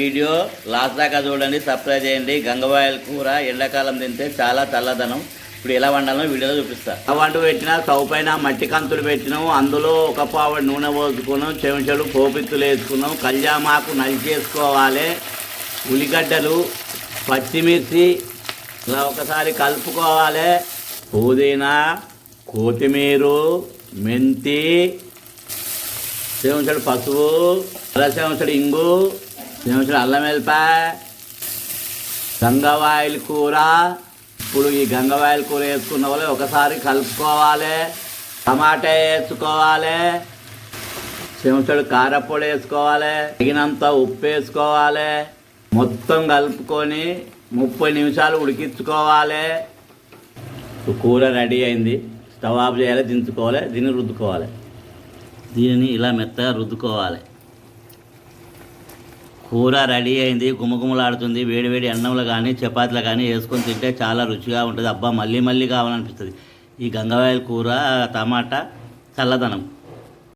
Video last దాకా చూడండి subscribe చేయండి. గంగవాయల కూర ఎండాకాలం తింటే చాలా చల్లదనం. ఇప్పుడు ఎలా వండాలో వీడియోలో చూపిస్తా. ఆ వంట పెట్టిన స్టవ్ పైన మట్టి కంతులు పెట్టినాము. అందులో ఒక పావు నూనె పోసుకున్నాం. చెంచాలు పోపిత్తులు వేసుకున్నాం. కళ్యామాకు నలిచేసుకోవాలి ఉల్లిగడ్డలు పచ్చిమిర్చి ఇలా ఒకసారి కలుపుకోవాలి. పుదీనా కొత్తిమీర మెంతి చెంచడు పసుపు అర చెంచడు ఇంగు చెంచాడు అల్లం వెల్లిపాయ గంగవాయిల కూర. ఇప్పుడు ఈ గంగవాయిల కూర వేసుకున్న వాళ్ళు ఒకసారి కలుపుకోవాలి టమాటా వేసుకోవాలి చెంచాడు కారపొడి వేసుకోవాలి తగినంత ఉప్పు వేసుకోవాలి. మొత్తం కలుపుకొని ముప్పై నిమిషాలు ఉడికించుకోవాలి. కూర రెడీ అయింది. స్టవ్ ఆఫ్ చేయాలి దించుకోవాలి దీన్ని రుద్దుకోవాలి. దీనిని ఇలా మెత్తగా రుద్దుకోవాలి. కూర రెడీ అయింది గుమగుమలాడుతుంది వేడి వేడి అన్నంలో కానీ చపాతీలు కానీ వేసుకొని తింటే చాలా రుచిగా ఉంటుంది. అబ్బా మళ్ళీ మళ్ళీ కావాలనిపిస్తుంది. ఈ గంగవాయల కూర టమాటా చల్లదనం.